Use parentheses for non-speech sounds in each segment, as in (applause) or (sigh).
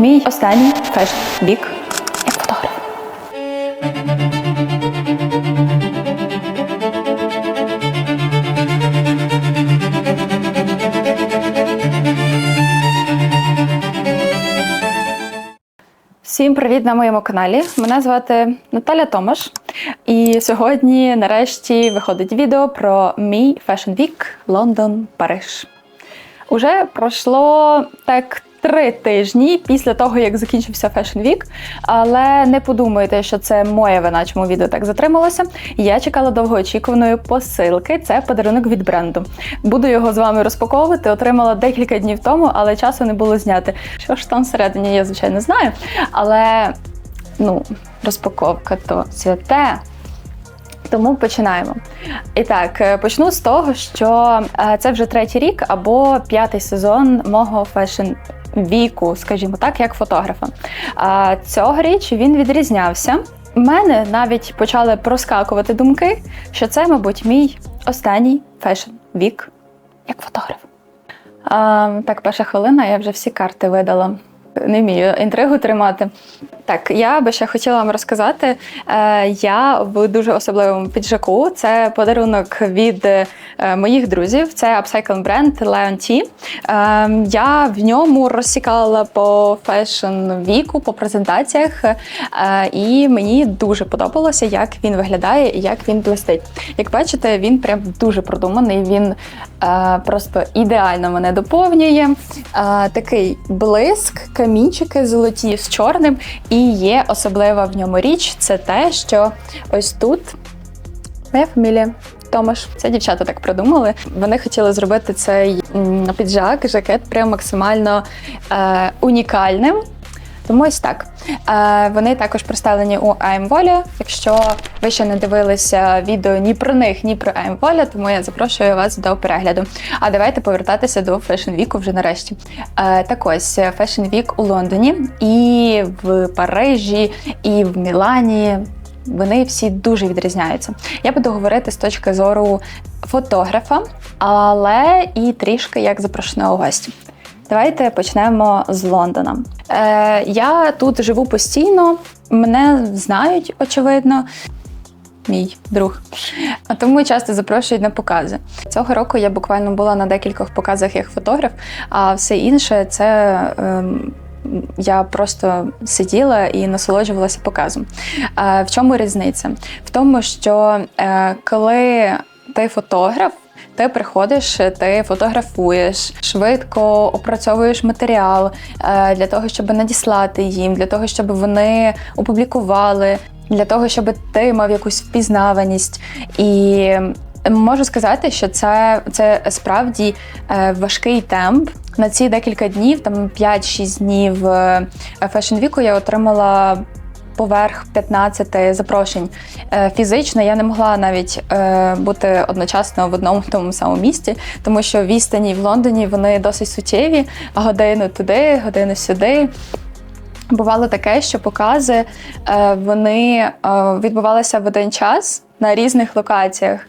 Мій останній фешн вік як фотограф. Всім привіт на моєму каналі. Мене звати Наталя Томаш. І сьогодні, нарешті, виходить відео про мій Fashion Week Лондон Париж. Уже пройшло так три тижні після того, як закінчився Fashion Week, але не подумайте, що це моя вина, чому відео так затрималося. Я чекала довгоочікуваної посилки. Це подарунок від бренду. Буду його з вами розпаковувати. Отримала декілька днів тому, але часу не було зняти. Що ж там всередині, я звичайно знаю. Але ну, розпаковка то святе. Тому починаємо. І так, е, почну з того, що е, це вже третій рік або п'ятий сезон мого фешн віку, скажімо так, як фотографа. А Цьогоріч він відрізнявся. У мене навіть почали проскакувати думки, що це, мабуть, мій останній фешн вік як фотограф. А, так, перша хвилина, я вже всі карти видала. Не вмію інтригу тримати. Так, я би ще хотіла вам розказати. Е, я в дуже особливому піджаку. Це подарунок від е, моїх друзів. Це upcycle бренд Leon T. Е, я в ньому розсікала по фешн віку, по презентаціях, і мені дуже подобалося, як він виглядає і як він блистить. Як бачите, він прям дуже продуманий. Він просто ідеально мене доповнює. Такий блиск, камінчики золоті з чорним. І є особлива в ньому річ це те, що ось тут моя фамілія. Томаш, це дівчата так придумали. Вони хотіли зробити цей піджак, жакет прям максимально е, унікальним. Тому ось так. Е, вони також представлені у Volia. Якщо ви ще не дивилися відео ні про них, ні про Volia, тому я запрошую вас до перегляду. А давайте повертатися до Fashion Week вже нарешті. Е, так ось Fashion Week у Лондоні і в Парижі, і в Мілані. Вони всі дуже відрізняються. Я буду говорити з точки зору фотографа, але і трішки як запрошеного гостя. Давайте почнемо з Лондона. Е, я тут живу постійно, мене знають, очевидно. Мій друг. А Тому часто запрошують на покази. Цього року я буквально була на декількох показах як фотограф, а все інше це. ем, я просто сиділа і насолоджувалася показом. Е, В чому різниця? В тому, що е, коли ти фотограф, ти приходиш, ти фотографуєш, швидко опрацьовуєш матеріал е, для того, щоб надіслати їм, для того, щоб вони опублікували, для того, щоб ти мав якусь впізнаваність. І можу сказати, що це, це справді е, важкий темп. На ці декілька днів, там 5-6 днів е, Fashion Week я отримала поверх 15 запрошень. Е, Фізично я не могла навіть е, бути одночасно в одному тому самому місці, тому що відстані в Лондоні вони досить суттєві, годину туди, годину сюди. Бувало таке, що покази е, вони відбувалися в один час на різних локаціях.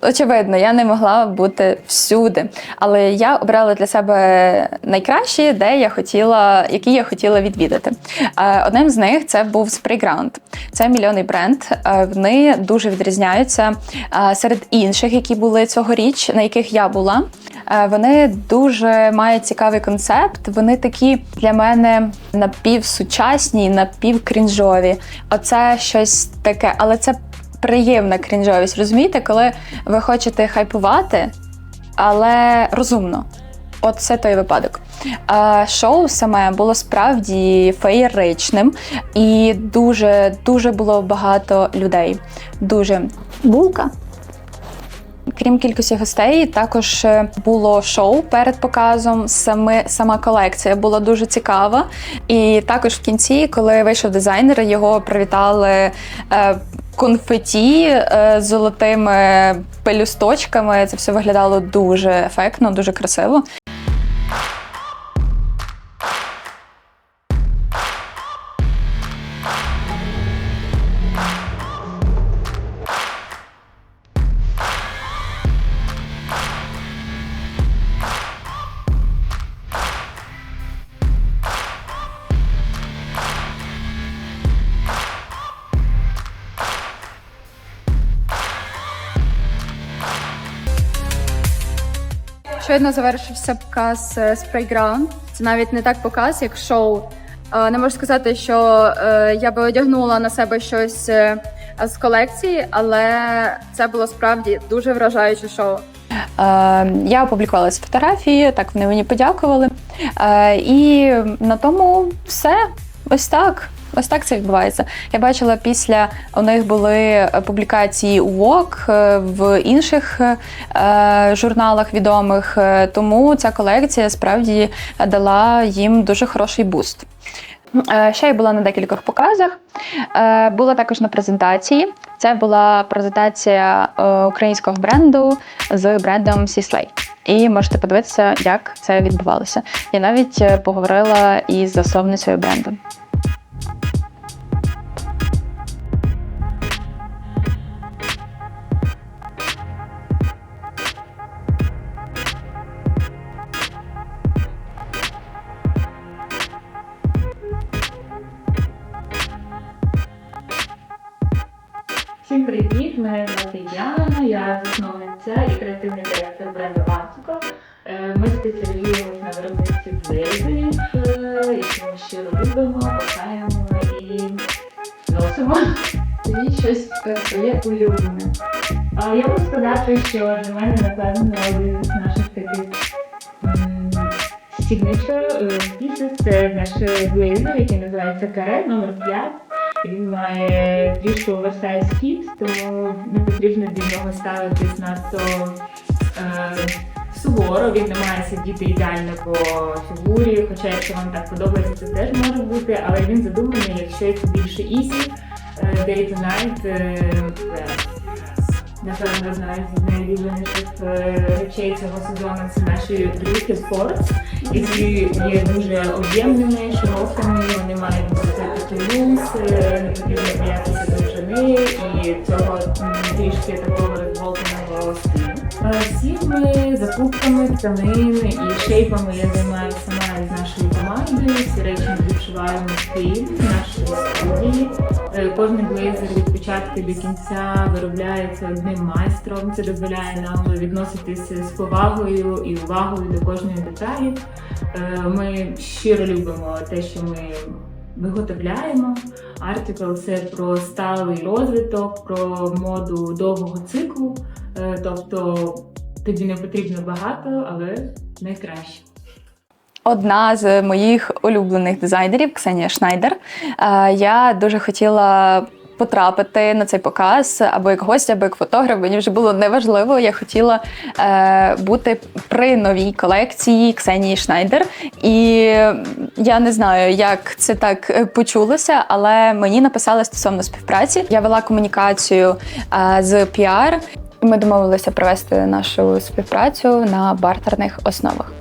Очевидно, я не могла бути всюди, але я обрала для себе найкращі, де я хотіла, які я хотіла відвідати. Е, Одним з них це був Sprayground. Це мільйонний бренд. Е, Вони дуже відрізняються е, серед інших, які були цьогоріч, на яких я була. Вони дуже мають цікавий концепт. Вони такі для мене напівсучасні, напівкрінжові. Оце щось таке, але це приємна крінжовість. Розумієте, коли ви хочете хайпувати, але розумно. От це той випадок. А, шоу саме було справді феєричним і дуже дуже було багато людей. Дуже булка. Крім кількості гостей, також е, було шоу перед показом. Саме сама колекція була дуже цікава. І також в кінці, коли вийшов дизайнер, його привітали е, конфеті е, з золотими пелюсточками. Це все виглядало дуже ефектно, дуже красиво. Щойно завершився показ е, Sprayground. Це навіть не так показ, як шоу. Е, Не можу сказати, що е, я би одягнула на себе щось е, з колекції, але це було справді дуже вражаюче шоу. Е, Я опублікувала фотографії, так вони мені подякували. Е, І на тому все. Ось так. Ось так це відбувається. Я бачила після у них були публікації у е, в інших е, журналах відомих, е, тому ця колекція справді дала їм дуже хороший буст. Е, Ще я була на декількох показах. Е, Була також на презентації. Це була презентація е, українського бренду з брендом Сіслей. І можете подивитися, як це відбувалося. Я навіть е, поговорила із засновницею бренду. Всім привіт! Мене звати Яна, я засновниця і креативний директор бренду Антико. Е, Ми спеціалізуємося на виробництві блейзерів, е, які ми щиро любимо, кохаємо і носимо. Тобі щось е, своє улюблене. Я можу сказати, що для мене, напевно, один з наших таких signature pieces – це наш блейзер, який називається каре номер 5. Він має трішки оверсайз хіт, тому не потрібно до нього ставитись надто е, суворо. Він не має сидіти ідеально по фігурі. Хоча, якщо вам так подобається, це теж може бути, але він задуманий, якщо це більше easy, е, day to night. е, це, Напевно, ви з найулюбленіших е, речей цього сезону це наші брюки спорт, які є дуже об'ємними, широкими, вони мають бути е, не потрібно боятися довжини і цього трішки такого розболтаного стилю. Е, Всіми закупками тканин і шейпами я займаюся командою. Ці речі ми відчуваємо в Києві, в нашій студії. Е, Кожний блейзер від початку до кінця виробляється одним майстром. Це дозволяє нам відноситися з повагою і увагою до кожної деталі. Е, Ми щиро любимо те, що ми виготовляємо. Article – це про сталий розвиток, про моду довгого циклу. Е, Тобто тобі не потрібно багато, але найкраще. Одна з моїх улюблених дизайнерів Ксенія Шнайдер. Е, Я дуже хотіла потрапити на цей показ або як гость, або як фотограф. Мені вже було неважливо. Я хотіла е, бути при новій колекції Ксенії Шнайдер. І я не знаю, як це так е, почулося, але мені написали стосовно співпраці. Я вела комунікацію з піар. Ми домовилися провести нашу співпрацю на бартерних основах.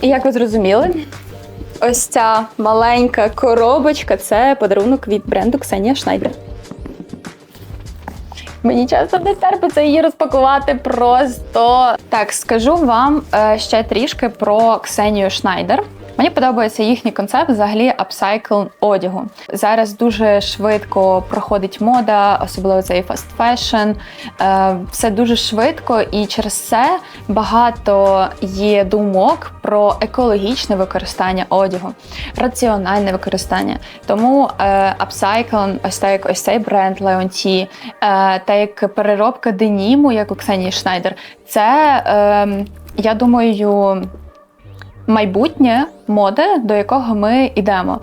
І як ви зрозуміли, ось ця маленька коробочка це подарунок від бренду Ксенія Шнайдер. Мені часто не терпиться її розпакувати просто. Так, скажу вам е, ще трішки про Ксенію Шнайдер. Мені подобається їхній концепт взагалі апсайкл одягу. Зараз дуже швидко проходить мода, особливо цей фаст фешн. Е, Все дуже швидко, і через це багато є думок про екологічне використання одягу, раціональне використання. Тому апсайкл, ось так ось цей бренд е, та як переробка деніму, як у Ксенії Шнайдер, це е, я думаю майбутнє моди, до якого ми йдемо.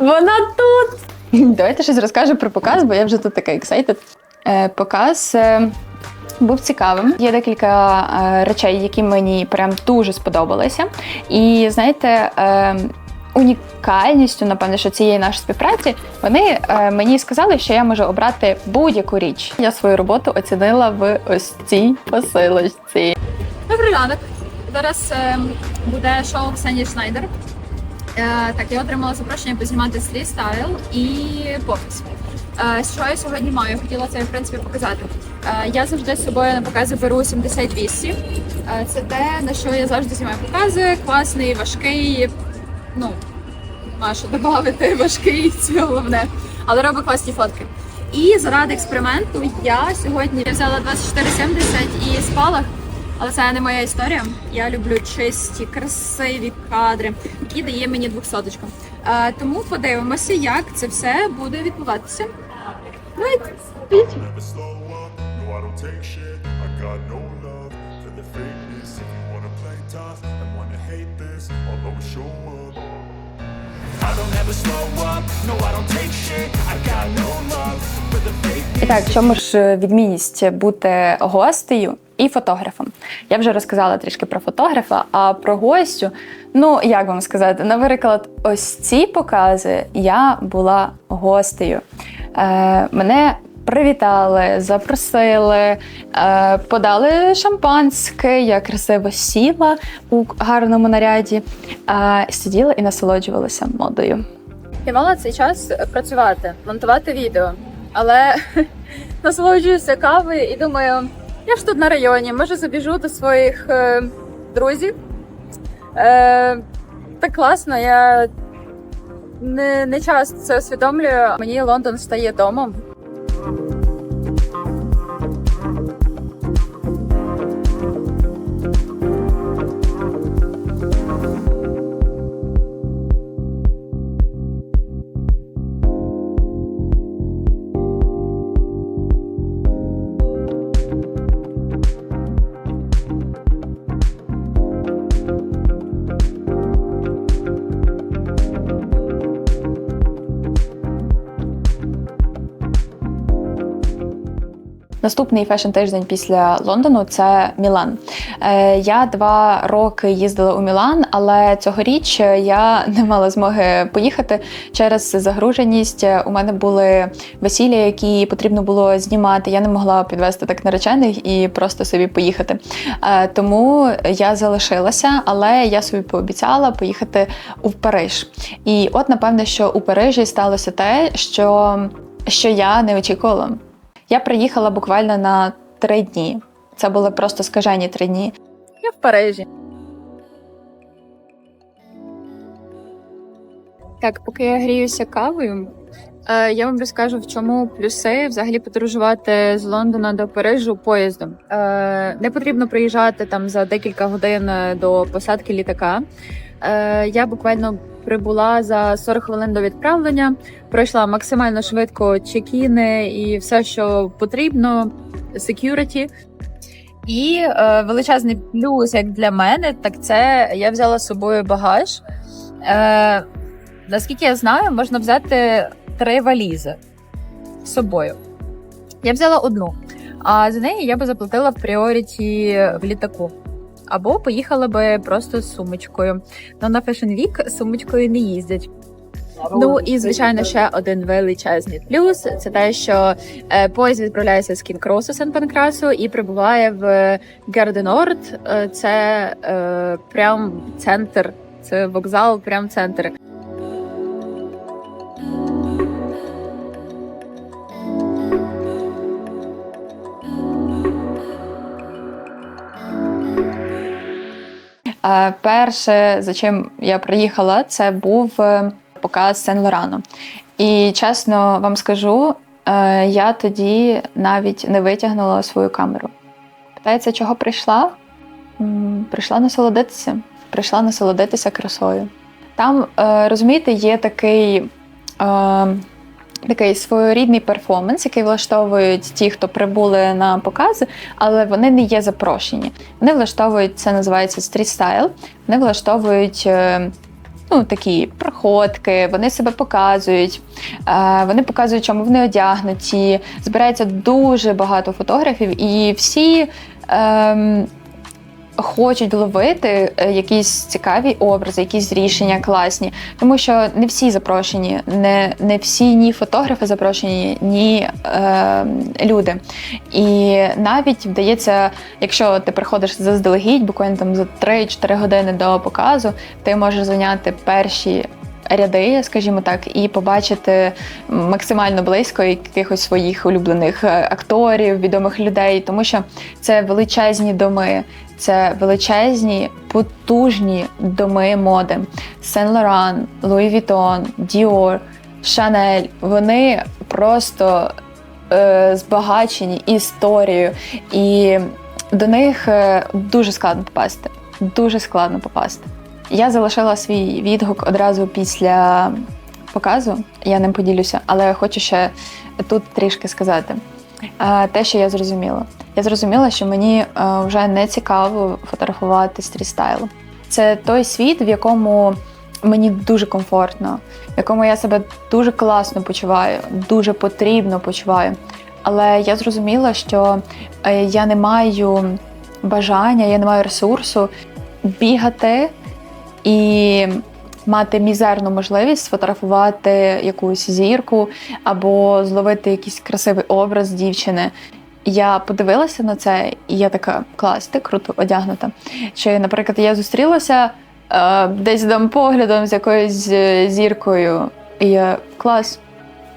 Вона тут! Давайте щось розкажу про показ, бо я вже тут така excited. Е, показ е, був цікавим. Є декілька е, речей, які мені прям дуже сподобалися. І знаєте, е, унікальністю, напевно, що цієї нашої співпраці, вони е, мені сказали, що я можу обрати будь-яку річ. Я свою роботу оцінила в ось цій посилочці. Добрий ранок. Зараз е, буде шоу Ксенії Шнайдер. Е, так, я отримала запрошення познімати стріт стайл і показ. Е, що я сьогодні маю? Хотіла це в принципі показати. Е, я завжди з собою на покази беру 7200. Е, це те, на що я завжди знімаю покази. Класний, важкий. Ну, нема що додати, важкий, це головне. Але робить класні фотки. І заради експерименту я сьогодні взяла 24,70 і спалах. Але це не моя історія. Я люблю чисті, красиві кадри, які дає мені двохсоточка. Е, тому подивимося, як це все буде відбуватися. Always show. І так, в чому ж е, відмінність бути гостею і фотографом? Я вже розказала трішки про фотографа, а про гостю, ну як вам сказати, наприклад, ось ці покази я була гостею. Е, мене привітали, запросили, е, подали шампанське, я красиво сіла у гарному наряді, е, сиділа і насолоджувалася модою. Я мала цей час працювати, монтувати відео, але (laughs) насолоджуюся кавою і думаю, я ж тут на районі, може забіжу до своїх е, друзів. Так класно, я не, не часто це усвідомлюю. Мені Лондон стає домом. Наступний фешн тиждень після Лондону це Мілан. Е, я два роки їздила у Мілан, але цьогоріч я (laughs) не мала змоги поїхати через загруженість. У мене були весілля, які потрібно було знімати. Я не могла підвести так наречених і просто собі поїхати. Е, тому я залишилася, але я собі пообіцяла поїхати у Париж. І от напевне, що у Парижі сталося те, що, що я не очікувала. Я приїхала буквально на три дні. Це були просто скажені три дні. Я в Парижі. Так, поки я гріюся кавою, е, я вам розкажу, в чому плюси взагалі подорожувати з Лондона до Парижу поїздом. Е, не потрібно приїжджати там за декілька годин до посадки літака. Е, я буквально прибула за 40 хвилин до відправлення, пройшла максимально швидко чекіни і все, що потрібно, security. І е, величезний плюс, як для мене, так це я взяла з собою багаж. Е, наскільки я знаю, можна взяти три валізи з собою. Я взяла одну, а за неї я би заплатила в пріоріті в літаку. Або поїхала би просто з сумочкою. Ну на Fashion Week з сумочкою не їздять. Ну і звичайно, ще один величезний плюс це те, що е, поїзд відправляється з Кінкросу Сен Панкрасу і прибуває в Герденорт. Е, це е, прям центр, це вокзал, прям центр. Перше, за чим я приїхала, це був е, показ Сен Лорану. І чесно вам скажу, е, я тоді навіть не витягнула свою камеру. Питається, чого прийшла? Прийшла насолодитися. Прийшла насолодитися красою. Там, е, розумієте, є такий. Такий своєрідний перформанс, який влаштовують ті, хто прибули на покази, але вони не є запрошені. Вони влаштовують це, називається стріт-стайл. Вони влаштовують е, ну, такі проходки, вони себе показують, е, вони показують, чому вони одягнуті. Збирається дуже багато фотографів, і всі. ем, Хочуть ловити е, якісь цікаві образи, якісь рішення класні, тому що не всі запрошені, не, не всі ні фотографи запрошені, ні е, люди. І навіть вдається, якщо ти приходиш заздалегідь, буквально там за 3-4 години до показу, ти можеш зайняти перші. Ряди, скажімо так, і побачити максимально близько якихось своїх улюблених е, акторів, відомих людей, тому що це величезні доми, це величезні, потужні доми моди. Сен Лоран, Луї Вітон, Діор, Шанель. Вони просто е, збагачені історією, і до них е, дуже складно попасти. Дуже складно попасти. Я залишила свій відгук одразу після показу. Я ним поділюся, але хочу ще тут трішки сказати. Е, Те, що я зрозуміла. Я зрозуміла, що мені е, вже не цікаво фотографувати стрістайл. Це той світ, в якому мені дуже комфортно, в якому я себе дуже класно почуваю, дуже потрібно почуваю. Але я зрозуміла, що е, я не маю бажання, я не маю ресурсу бігати і мати мізерну можливість сфотографувати якусь зірку або зловити якийсь красивий образ дівчини. Я подивилася на це, і я така клас, ти круто одягнута. Чи, наприклад, я зустрілася е, десь там поглядом з якоюсь е, зіркою, і я клас,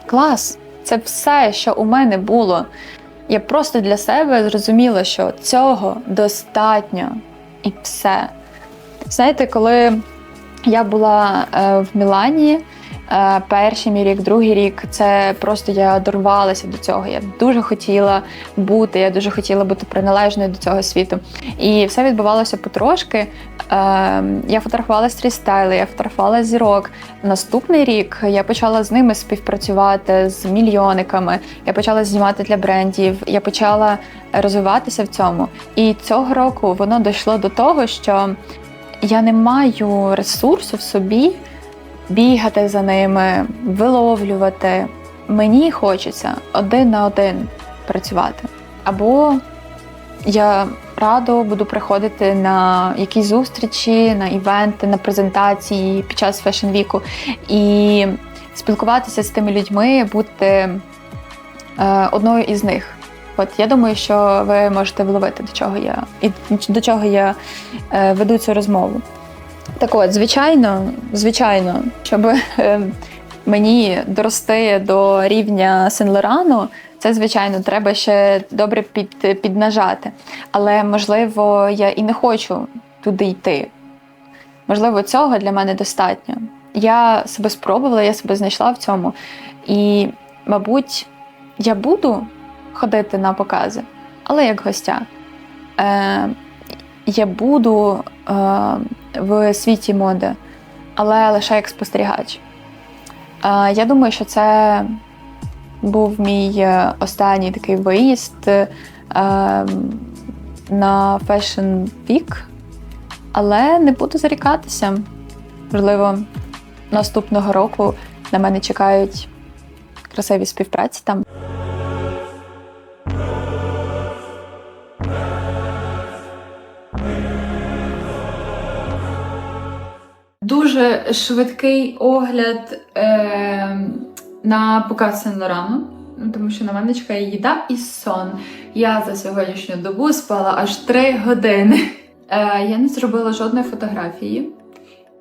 клас, це все, що у мене було. Я просто для себе зрозуміла, що цього достатньо і все. Знаєте, коли я була е, в Мілані, е, перший мій рік, другий рік, це просто я дорвалася до цього. Я дуже хотіла бути, я дуже хотіла бути приналежною до цього світу. І все відбувалося потрошки. Е, я фотографувала стрістайли, я фотографувала зірок. Наступний рік я почала з ними співпрацювати з мільйониками. Я почала знімати для брендів, я почала розвиватися в цьому. І цього року воно дійшло до того, що я не маю ресурсу в собі бігати за ними, виловлювати. Мені хочеться один на один працювати. Або я радо буду приходити на якісь зустрічі, на івенти, на презентації під час фешн-віку і спілкуватися з тими людьми, бути е, одною із них. От я думаю, що ви можете вловити, до чого я і до чого я е, веду цю розмову. Так от, звичайно, звичайно, щоб е, мені дорости до рівня Сен-Лорану, це, звичайно, треба ще добре під, піднажати. Але, можливо, я і не хочу туди йти. Можливо, цього для мене достатньо. Я себе спробувала, я себе знайшла в цьому. І, мабуть, я буду ходити на покази, але як гостя. Е, я буду е, в світі моди, але лише як спостерігач. Е, я думаю, що це був мій е, останній такий виїзд е, на Fashion Week, але не буду зарікатися. Можливо, наступного року на мене чекають красиві співпраці там. Дуже швидкий огляд е, на показ Сен-Лорану, ну, тому що на мене чекає їда і сон. Я за сьогоднішню добу спала аж 3 години. Е, я не зробила жодної фотографії,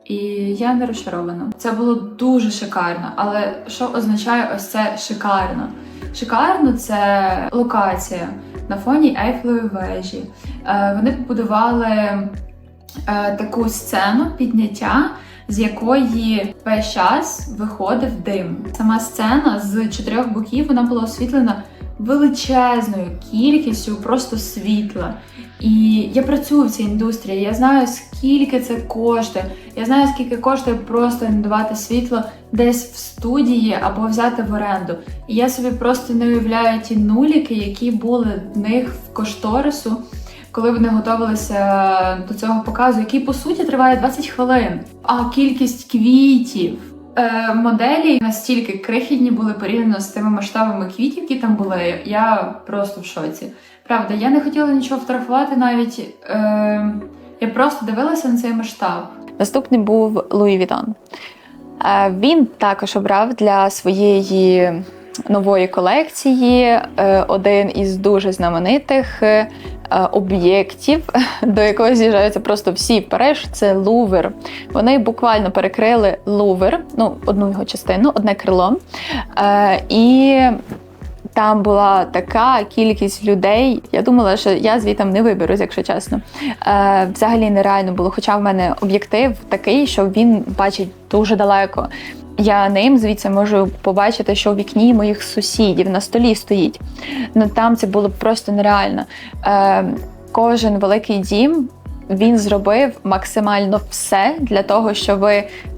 і я не розчарована. Це було дуже шикарно, але що означає ось це шикарно? Шикарно це локація на фоні Ейфелевої вежі. Е, вони побудували таку сцену підняття, з якої весь час виходив дим. Сама сцена з чотирьох боків вона була освітлена величезною кількістю просто світла. І я працюю в цій індустрії, я знаю, скільки це коштує. Я знаю, скільки коштує просто надавати світло десь в студії або взяти в оренду. І я собі просто не уявляю ті нуліки, які були в них в кошторису, коли вони готувалися до цього показу, який по суті триває 20 хвилин. А кількість квітів. Е, моделі настільки крихітні були порівняно з тими масштабами квітів, які там були. Я просто в шоці. Правда, я не хотіла нічого фотографувати навіть. Е, я просто дивилася на цей масштаб. Наступний був Луї Вітон. Е, він також обрав для своєї нової колекції е, один із дуже знаменитих е, об'єктів, (laughs) до якого з'їжджаються просто всі Париж, це Лувр. Вони буквально перекрили Лувр, ну, одну його частину, одне крило. Е, І там була така кількість людей. Я думала, що я звітом не виберусь, якщо чесно. Е, Взагалі нереально було. Хоча в мене об'єктив такий, що він бачить дуже далеко. Я ним звідси можу побачити, що у вікні моїх сусідів на столі стоїть. Ну там це було просто нереально. Е, кожен великий дім. Він зробив максимально все для того, щоб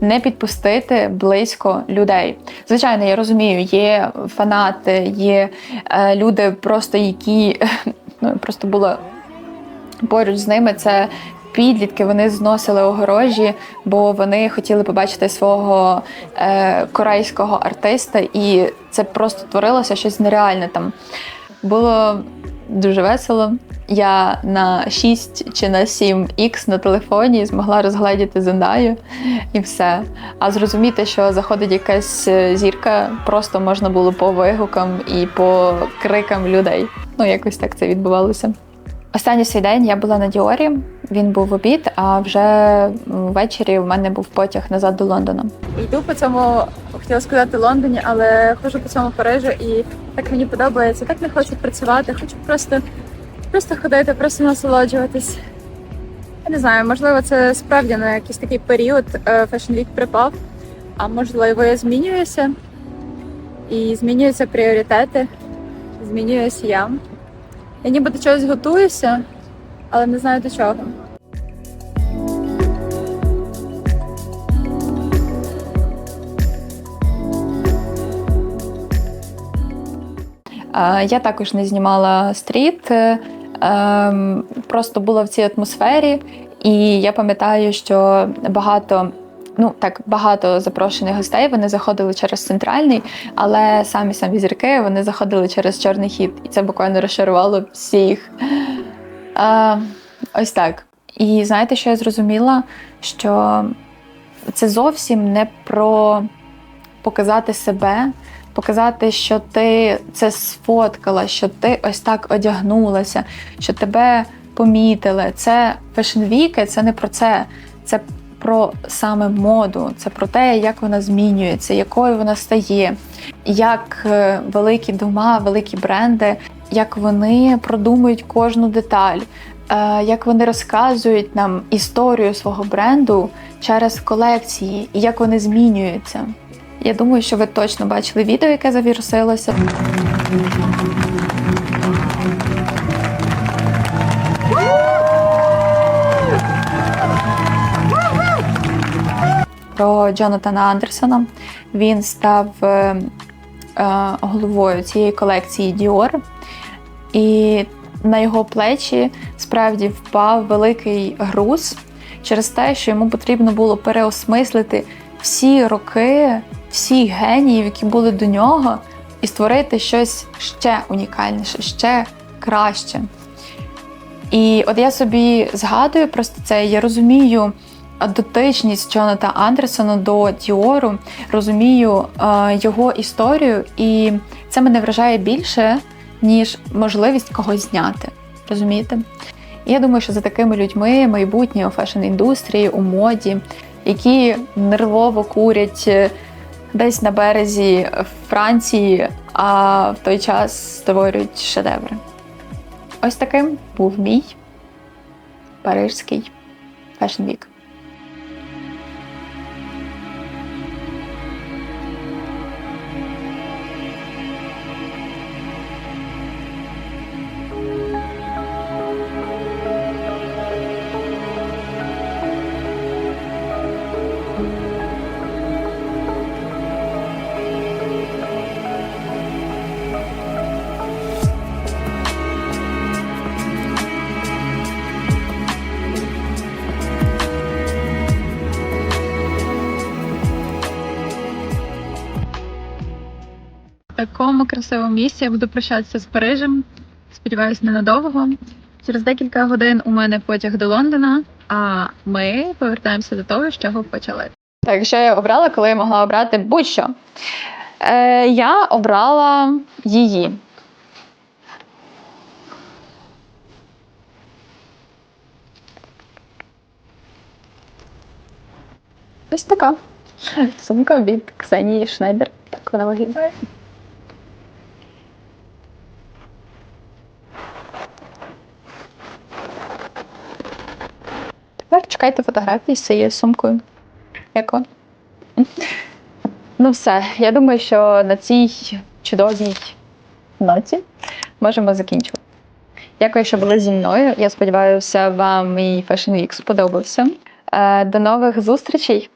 не підпустити близько людей. Звичайно, я розумію, є фанати, є е, люди, просто які (laughs) ну просто було поруч з ними. Це підлітки. Вони зносили огорожі, бо вони хотіли побачити свого е, корейського артиста, і це просто творилося щось нереальне там. Було дуже весело. Я на 6 чи на 7 х на телефоні змогла розгледіти Зендаю і все. А зрозуміти, що заходить якась е, зірка, просто можна було по вигукам і по крикам людей. Ну, якось так це відбувалося. Останній свій день я була на Діорі, він був в обід, а вже ввечері в мене був потяг назад до Лондона. Йду по цьому, хотіла сказати Лондоні, але ходжу по цьому Парижу і так мені подобається. Так не хочу працювати, хочу просто, просто ходити, просто насолоджуватись. Я не знаю, можливо, це справді на якийсь такий період Fashion Week припав, а можливо, я змінююся і змінюються пріоритети, змінююся я. Я ніби до чогось готуюся, але не знаю до чого. Я також не знімала стріт, е, ем, просто була в цій атмосфері, і я пам'ятаю, що багато. Ну так багато запрошених гостей вони заходили через центральний, але самі самі зірки вони заходили через чорний хід, і це буквально розчарувало всіх. А, ось так. І знаєте, що я зрозуміла? Що це зовсім не про показати себе, показати, що ти це сфоткала, що ти ось так одягнулася, що тебе помітили. Це фешн-віки, це не про це. Це про саме моду, це про те, як вона змінюється, якою вона стає, як е, великі дома, великі бренди, як вони продумують кожну деталь, е, як вони розказують нам історію свого бренду через колекції і як вони змінюються. Я думаю, що ви точно бачили відео, яке завірусилося. Про Джонатана Андерсона. Він став е, е, головою цієї колекції Dior. І на його плечі справді впав великий груз через те, що йому потрібно було переосмислити всі роки, всіх геніїв, які були до нього, і створити щось ще унікальніше, ще краще. І от я собі згадую просто це, я розумію дотичність Джоната Андерсона до Діору, розумію е, його історію, і це мене вражає більше, ніж можливість когось зняти. Розумієте? І я думаю, що за такими людьми майбутнє у фешн-індустрії, у моді, які нервово курять е, десь на березі Франції, а в той час створюють шедеври. Ось таким був мій парижський фешн-вік. Такому красивому місці я буду прощатися з Парижем. Сподіваюсь, ненадовго. Через декілька годин у мене потяг до Лондона, а ми повертаємося до того, з чого почали. Так, що я обрала, коли я могла обрати будь-що. Е, я обрала її. Ось така. Сумка від Ксенії Шнайдер. Так вона виглядає. Чекайте фотографії з цією сумкою. Як? Ну все, я думаю, що на цій чудовій ноті можемо закінчувати. Дякую, що були зі мною. Я сподіваюся, вам мій Fashion Week сподобався. Е, До нових зустрічей!